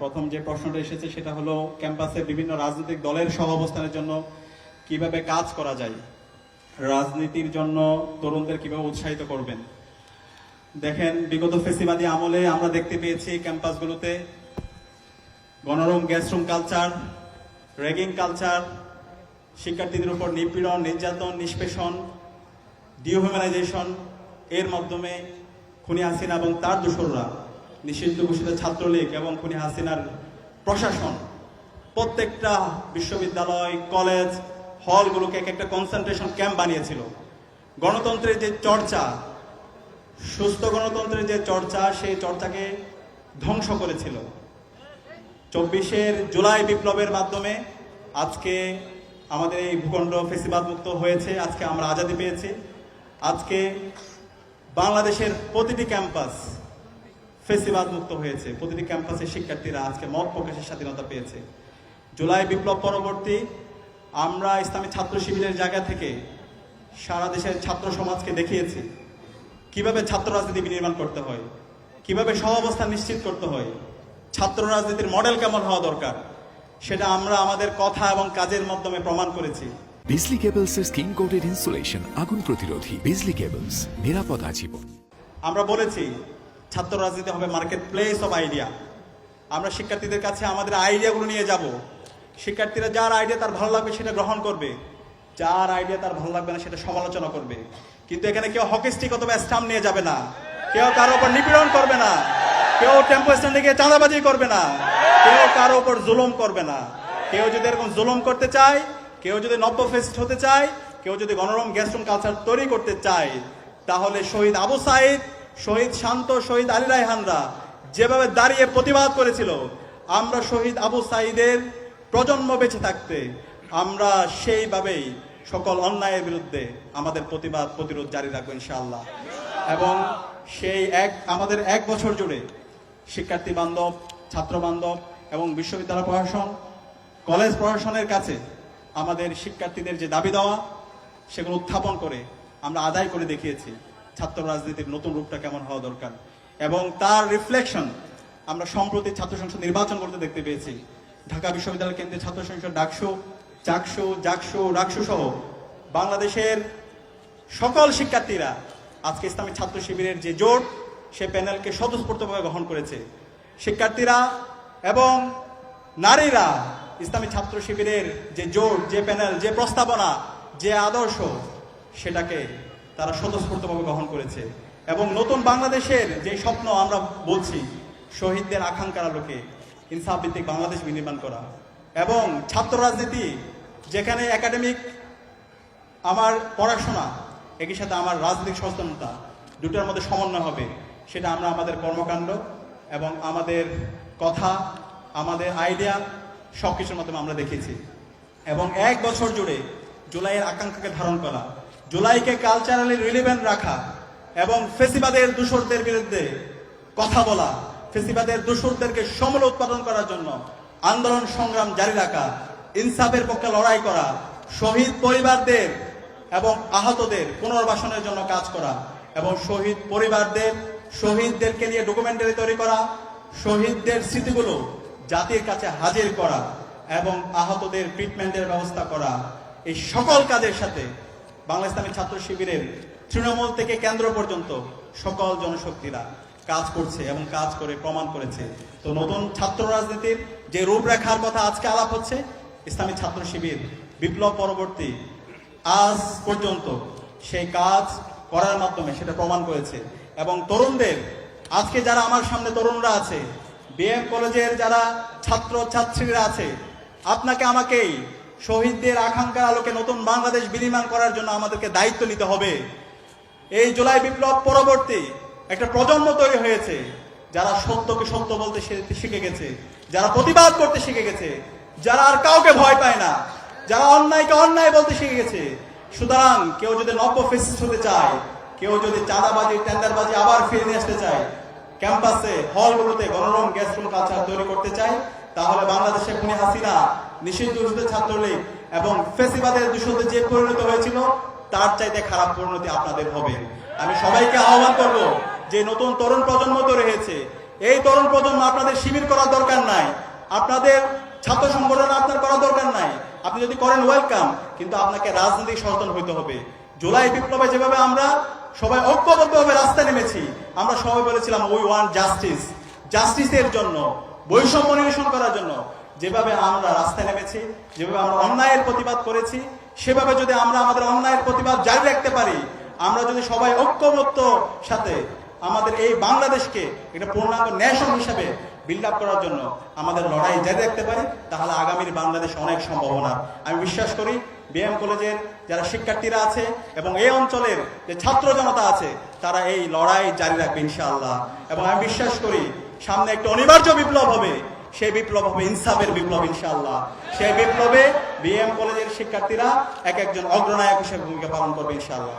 প্রথম যে প্রশ্নটা এসেছে সেটা হলো ক্যাম্পাসে বিভিন্ন রাজনৈতিক দলের সহ অবস্থানের জন্য কীভাবে কাজ করা যায়? রাজনীতির জন্য তরুণদের কীভাবে উৎসাহিত করবেন? দেখেন, বিগত ফেসিবাদী আমলে আমরা দেখতে পেয়েছি ক্যাম্পাসগুলোতে গণরুম গ্যাসরুম কালচার র্যাগিং কালচার শিক্ষার্থীদের উপর নিপীড়ন, নির্যাতন, নিষ্পেষণ ডিহিউম্যানাইজেশন এর মাধ্যমে খুনি হাসিনা এবং তার দোসররা নিষিদ্ধ ঘোষিত ছাত্রলীগ এবং খুনি হাসিনার প্রশাসন, প্রত্যেকটা বিশ্ববিদ্যালয়, কলেজ, হলগুলোকে এক একটা কনসেন্ট্রেশন ক্যাম্প বানিয়েছিল। গণতন্ত্রের যে চর্চা, সুস্থ গণতন্ত্রের যে চর্চা, সেই চর্চাকে ধ্বংস করেছিল। চব্বিশের জুলাই বিপ্লবের মাধ্যমে আজকে আমাদের এই ভূখণ্ড ফেসিবাদ মুক্ত হয়েছে, আজকে আমরা আজাদি পেয়েছি। আজকে বাংলাদেশের প্রতিটি ক্যাম্পাস ফেসিবাদ মুক্ত হয়েছে। প্রতিটি ক্যাম্পাসের শিক্ষার্থীরা আজকে মত প্রকাশের স্বাধীনতা পেয়েছে। জুলাই বিপ্লব পরবর্তী আমরা ইসলামী ছাত্র শিবিরের জায়গা থেকে সারা দেশের ছাত্র সমাজকে দেখিয়েছি। কীভাবে ছাত্র রাজনীতি বিনির্মাণ করতে হয়? কীভাবে সহাবস্থান নিশ্চিত করতে হয়? ছাত্র রাজনীতির মডেল কেমন হওয়া দরকার? সেটা আমরা আমাদের কথা এবং কাজের মাধ্যমে প্রমাণ করেছি। বিজলি কেবলস এর স্কিন কোটেড ইনসুলেশন আগুন প্রতিরোধী। বিজলি কেবলস নিরাপদ আজীবন। আমরা বলেছি ছাত্র রাজনীতি হবে মার্কেট প্লেস অফ আইডিয়া আমরা শিক্ষার্থীদের কাছে আমাদের আইডিয়াগুলো নিয়ে যাব। শিক্ষার্থীরা যার আইডিয়া তার ভালো লাগবে সেটা গ্রহণ করবে। যার আইডিয়া তার ভালো লাগবে না সেটা সমালোচনা করবে। কিন্তু এখানে কেউ হকি স্টিক অথবা স্টাম্প নিয়ে যাবে না। কেউ কারও উপর নিপীড়ন করবে না। কেউ টেম্পো স্ট্যান্ডে গিয়ে চাঁদাবাজি করবে না। কেউ কারও উপর জুলুম করবে না। কেউ যদি এরকম জুলুম করতে চায়, কেউ যদি নব্য ফেস্ট হতে চায়, কেউ যদি গণরম গ্যাসরুম কালচার তৈরি করতে চায়, তাহলে শহীদ আবু সাইদ শহীদ শান্ত, শহীদ আলী রায়হানরা যেভাবে দাঁড়িয়ে প্রতিবাদ করেছিল, আমরা শহীদ আবু সাইদের প্রজন্ম বেঁচে থাকতে, আমরা সেইভাবেই সকল অন্যায়ের বিরুদ্ধে আমাদের প্রতিবাদ, প্রতিরোধ জারি রাখব ইনশাআল্লাহ। এবং সেই এক, আমাদের এক বছর জুড়ে শিক্ষার্থী বান্ধব, ছাত্র বান্ধব এবং বিশ্ববিদ্যালয় প্রশাসন, কলেজ প্রশাসনের কাছে আমাদের শিক্ষার্থীদের যে দাবি দেওয়া, সেগুলো উত্থাপন করে আমরা আদায় করে দেখিয়েছি। ছাত্র রাজনীতির নতুন রূপটা কেমন হওয়া দরকার? এবং তার রিফ্লেকশন আমরা সম্প্রতি ছাত্র সংসদ নির্বাচন করতে দেখতে পেয়েছি। ঢাকা বিশ্ববিদ্যালয় কেন্দ্রে ছাত্র সংসদ ডাকসু, চাকসু, জাকসু, রাকসু সহ বাংলাদেশের সকল শিক্ষার্থীরা আজকে ইসলামী ছাত্র শিবিরের যে জোট, সে প্যানেলকে স্বতঃস্ফূর্তভাবে গ্রহণ করেছে। শিক্ষার্থীরা এবং নারীরা ইসলামী ছাত্র শিবিরের যে জোট, যে প্যানেল, যে প্রস্তাবনা, যে আদর্শ, সেটাকে তারা স্বতঃস্ফূর্তভাবে গ্রহণ করেছে। এবং নতুন বাংলাদেশের যে স্বপ্ন আমরা বলছি, শহীদদের আকাঙ্ক্ষার আলোকে ইনসাফ ভিত্তিক বাংলাদেশ বিনির্মাণ করা। এবং ছাত্র রাজনীতি, যেখানে একাডেমিক আমার পড়াশোনা, একই সাথে আমার রাজনৈতিক সচেতনতা দুটোর মধ্যে সমন্বয় হবে, সেটা আমরা আমাদের কর্মকাণ্ড এবং আমাদের কথা, আমাদের আইডিয়া সব কিছুর মাধ্যমে আমরা দেখেছি। এবং এক বছর জুড়ে জুলাইয়ের আকাঙ্ক্ষাকে ধারণ করা জুলাইকে কালচারালি রিলিভেন্ট রাখা এবং ফেসিবাদের দূষরদের বিরুদ্ধে কথা বলা, ফেসিবাদের দূষরদেরকে সমল উৎপাদন করার জন্য আন্দোলন সংগ্রাম জারি রাখা, ইনসাফের পক্ষে লড়াই করা, শহীদ পরিবারদের এবং আহতদের পুনর্বাসনের জন্য কাজ করা এবং শহীদ পরিবারদের, শহীদদেরকে নিয়ে ডকুমেন্টারি তৈরি করা, শহীদদের স্মৃতিগুলো জাতির কাছে হাজির করা এবং আহতদের ট্রিটমেন্টের ব্যবস্থা করা, এই সকল কাজের সাথে বাংলা ইসলামী ছাত্র শিবিরের তৃণমূল থেকে কেন্দ্র পর্যন্ত সকল জনশক্তিরা কাজ করছে এবং কাজ করে প্রমাণ করেছে। তো নতুন ছাত্র রাজনীতির যে রূপরেখার কথা আজকে আলাপ হচ্ছে, ইসলামী ছাত্র শিবির বিপ্লব পরবর্তী আজ পর্যন্ত সেই কাজ করার মাধ্যমে সেটা প্রমাণ করেছে। এবং তরুণদের, আজকে যারা আমার সামনে তরুণরা আছে, বিএম কলেজের যারা ছাত্র ছাত্রীরা আছে, আপনাকে আমাকেই শহীদদের আকাঙ্ক্ষার আলোকে নতুন বাংলাদেশ বিনির্মাণ করার জন্য আমাদেরকে দায়িত্ব নিতে হবে। এই জুলাই বিপ্লব পরবর্তী একটা প্রজন্ম তৈরি হয়েছে, যারা সত্যকে সত্য বলতে শিখে গেছে, যারা প্রতিবাদ করতে শিখে গেছে, যারা আর কাউকে ভয় পায় না, যারা অন্যায়কে অন্যায় বলতে শিখে গেছে। সুতরাং কেউ যদি নব্য ফেসিস্ট হতে চায়, কেউ যদি চাঁদাবাজি, টেন্ডারবাজি আবার ফিরে নিয়ে আসতে চায়, ক্যাম্পাসে, হলগুলোতে গণরম গ্যাসরুম কালচার তৈরি করতে চায়, তাহলে বাংলাদেশে খুনি হাসিনা নিষিদ্ধ ছাত্রলীগ এবং ফেসিবাদের দূষণে যে পরিণত হয়েছিল, তার চাইতে খারাপ পরিণতি আপনাদের হবে। আমি সবাইকে আহ্বান করব যে নতুন তরুণ প্রজন্ম তৈরি হয়েছে। এই তরুণ প্রজন্ম আপনাদের শিবির করার দরকার নাই। আপনাদের ছাত্র সংগঠন আপনার করার দরকার নাই। আপনি যদি করেন ওয়েলকাম কিন্তু আপনাকে রাজনৈতিক সচেতন হইতে হবে। জুলাই বিপ্লবে যেভাবে আমরা সবাই ঐক্যবদ্ধভাবে রাস্তায় নেমেছি, আমরা সবাই বলেছিলাম উই ওয়ান্ট জাস্টিস জাস্টিসের জন্য, বৈষম্য নিরসন করার জন্য। যেভাবে আমরা রাস্তায় নেমেছি, যেভাবে আমরা অন্যায়ের প্রতিবাদ করেছি, সেভাবে যদি আমরা আমাদের অন্যায়ের প্রতিবাদ জারি রাখতে পারি, আমরা যদি সবাই ঐক্যবদ্ধ সাথে আমাদের এই বাংলাদেশকে একটা পূর্ণাঙ্গ ন্যাশন হিসাবে বিল্ড আপ করার জন্য আমাদের লড়াই জারি রাখতে পারি, তাহলে আগামীর বাংলাদেশ অনেক সম্ভাবনা। আমি বিশ্বাস করি বিএম কলেজের যারা শিক্ষার্থীরা আছে এবং এই অঞ্চলের যে ছাত্র জনতা আছে, তারা এই লড়াই জারি রাখবে ইনশাআল্লাহ। এবং আমি বিশ্বাস করি, সামনে একটা অনিবার্য বিপ্লব হবে। সেই বিপ্লব হবে, ইনসাফের বিপ্লব ইনশাল্লাহ সেই বিপ্লবে বিএম কলেজের শিক্ষার্থীরা এক একজন অগ্রনায়ক হিসেবে ভূমিকা পালন করবে ইনশাআল্লাহ।